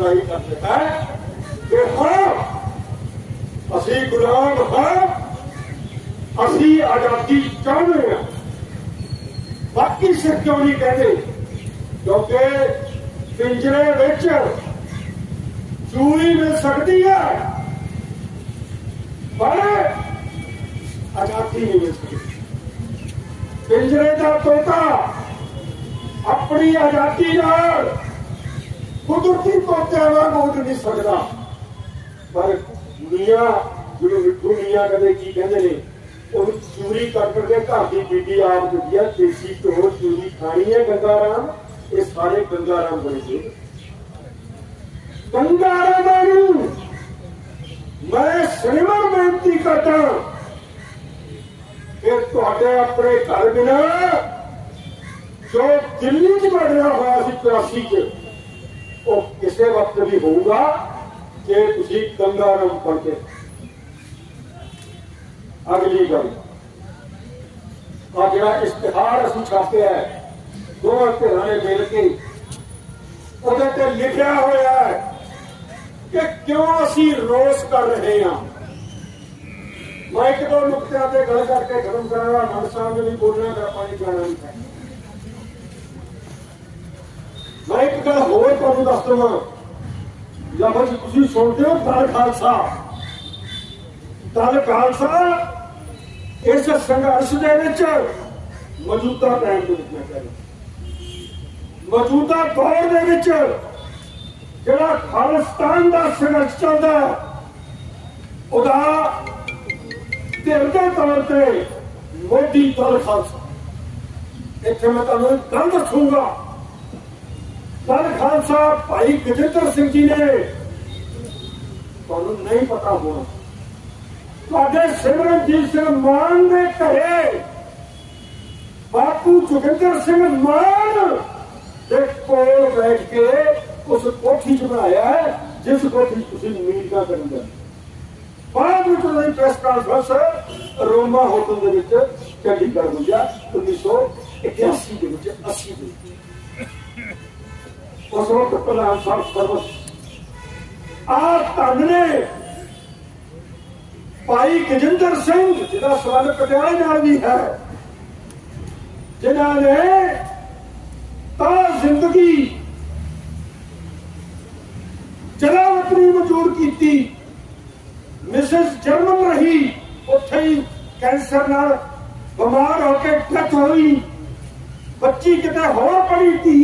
ਲੜਾਈ ਕਰਦੇ ਹੈ ਕਿ ਹਾਂ ਅਸੀਂ ਗੁਲਾਮ ਹਾਂ, ਅਸੀਂ ਆਜ਼ਾਦੀ ਚਾਹੁੰਦੇ ਹਾਂ। ਬਾਕੀ ਸਿੱਖ ਕਿਉਂ ਨਹੀਂ ਕਹਿੰਦੇ? ਕਿਉਂਕਿ ਪਿੰਜਰੇ ਵਿੱਚ ਚੂਰੀ ਮਿਲ ਸਕਦੀ ਹੈ, ਪਰ ਆਜ਼ਾਦੀ ਨਹੀਂ ਮਿਲ ਸਕਦੀ। ਪਿੰਜਰੇ ਦਾ ਤੋਤਾ ਆਪਣੀ ਆਜ਼ਾਦੀ ਨਾਲ ਕੁਦਰਤੀ ਤੋਤਿਆਂ ਵਾਂਗ ਉੱਡ ਨਹੀਂ ਸਕਦਾ ਪਰ ਦੁਨੀਆ ਜਿਹਨੂੰ ਮਿੱਠੂ ਮੀਆਂ ਕਦੇ ਕੀ ਕਹਿੰਦੇ ਨੇ, ਉਹ ਚੂਰੀ ਕਰ ਕਰਕੇ ਘਰ ਦੀ ਬੀਬੀ ਆਪ ਦਿੰਦੀ ਆ, ਦੇਸੀ ਘਿਓ ਚੂਰੀ ਖਾਣੀ ਹੈ ਗੰਗਾ ਇਹ ਸਾਰੇ ਗੰਗਾ ਬਣੇ ਸੀ। ਗੰਗਾ ਨੂੰ ਮੈਂ ਸਿਨੇਮਾ ਬੇਨਤੀ ਕਰਦਾ ਕਿ ਤੁਹਾਡੇ ਆਪਣੇ ਘਰ ਬਿਨਾ ਜੋ ਦਿੱਲੀ 'ਚ ਬਣਿਆ ਹੋਇਆ ਸੀ 84 'ਚ ਉਹ ਕਿਸੇ ਵਕਤ ਵੀ ਹੋਊਗਾ ਕਿ ਤੁਸੀਂ ਗੰਗਾ ਰਾਮ ਬਣ ਅਗਲੀ ਗੱਲ। ਆ ਜਿਹੜਾ ਇਸ਼ਤਿਹਾਰ ਅਸੀਂ ਛਾਪਿਆ ਹੈ ਦੋਵਾਂ ਧਿਰਾਂ ਨੇ ਮਿਲ ਕੇ, ਉਹਦੇ ਤੇ ਲਿਖਿਆ ਹੋਇਆ ਹੈ ਕਿ ਕਿਉਂ ਅਸੀਂ ਰੋਸ ਕਰ ਰਹੇ ਹਾਂ। ਮੈਂ ਇੱਕ ਦੋ ਨੁਕਤਿਆਂ ਤੇ ਗੱਲ ਕਰਕੇ ਖਤਮ ਕਰਾਂਗਾ ਮਨ ਸਾਹਿਬ ਨੇ ਵੀ ਬੋਲਣਾ ਕਰ ਪਾਣੀ ਜਾਣਾ ਨਹੀਂ ਹੈ ਮੈਂ ਇੱਕ ਗੱਲ ਹੋਰ ਤੁਹਾਨੂੰ ਦੱਸ ਦਵਾਂ? ਲਫ਼ਜ਼ ਤੁਸੀਂ ਸੁਣਦੇ ਹੋ ਦਲ ਖਾਲਸਾ ਦਲ ਖਾਲਸਾ ਇਸ ਸੰਘਰਸ਼ ਦੇ ਵਿੱਚ ਮੌਜੂਦਾ ਟਾਈਮ ਦੇ ਵਿੱਚ ਮੈਂ ਕਹਿੰਦਾ ਮੌਜੂਦਾ ਦੌਰ ਦੇ ਵਿੱਚ ਜਿਹੜਾ ਖਾਲਿਸਤਾਨ ਦਾ ਸੰਘਰਸ਼ ਚੱਲਦਾ ਉਹਦਾ ਧਿਰ ਦੇ ਤੌਰ ਤੇ ਮੋਦੀ ਦਲ ਖਾਲਸਾ। ਇੱਥੇ ਮੈਂ ਤੁਹਾਨੂੰ ਗੱਲ ਦੱਸੂਗਾ। ਦਲ ਖਾਲਸਾ, ਭਾਈ ਗਜਿੰਦਰ ਸਿੰਘ ਜੀ ਨੇ ਤੁਹਾਨੂੰ ਨਹੀਂ ਪਤਾ ਹੋਣਾ। ਤੁਹਾਡੇ ਸਿਮਰਨਜੀਤ ਸਿੰਘ ਮਾਨ ਦੇ ਘਰੇ ਬਾਪੂ ਜੋਗਿੰਦਰ ਸਿੰਘ ਮਾਨ ਦੇ ਕੋਲ ਬੈਠ ਕੇ ਉਸ ਕੋਠੀ 'ਚ ਬਣਾਇਆ ਹੈ, ਜਿਸ ਕੋਠੀ 'ਚ ਤੁਸੀਂ ਮੀਟਿੰਗਾਂ ਕਰਨ ਦੇ ਬਾਅਦ ਵਿੱਚ ਉਹਦੀ ਪ੍ਰੈਸ ਕਾਨਫਰੰਸ ਰੋਮਾ ਹੋਟਲ ਦੇ ਵਿੱਚ ਚੰਡੀਗੜ੍ਹ ਹੋਇਆ 1981 ਦੇ ਵਿੱਚ 80 ਦੇ ਵਿੱਚ। ਉਸ ਵਕਤ ਪ੍ਰਧਾਨ ਸਾਹਿਬ ਸਰਵਸ। ਆ ਧੰਨ ਨੇ ਭਾਈ ਗਜਿੰਦਰ ਸਿੰਘ, ਜਿਹਦਾ ਸਬੰਧ ਪਟਿਆਲੇ ਨਾਲ ਵੀ ਹੈ ਜਿਨ੍ਹਾਂ ਨੇ ਤਾਂ ਜ਼ਿੰਦਗੀ ਜਲਾਵਤਨੀ ਮਜ਼ਦੂਰ ਕੀਤੀ। ਮਿਸਿਸ ਜਰਮਨ ਰਹੀ, ਉੱਥੇ ਹੀ ਕੈਂਸਰ ਨਾਲ ਬਿਮਾਰ ਹੋ ਕੇ ਡੈਥ ਹੋਈ। ਬੱਚੀ ਕਿਤੇ ਹੋਰ ਪੜੀ ਧੀ।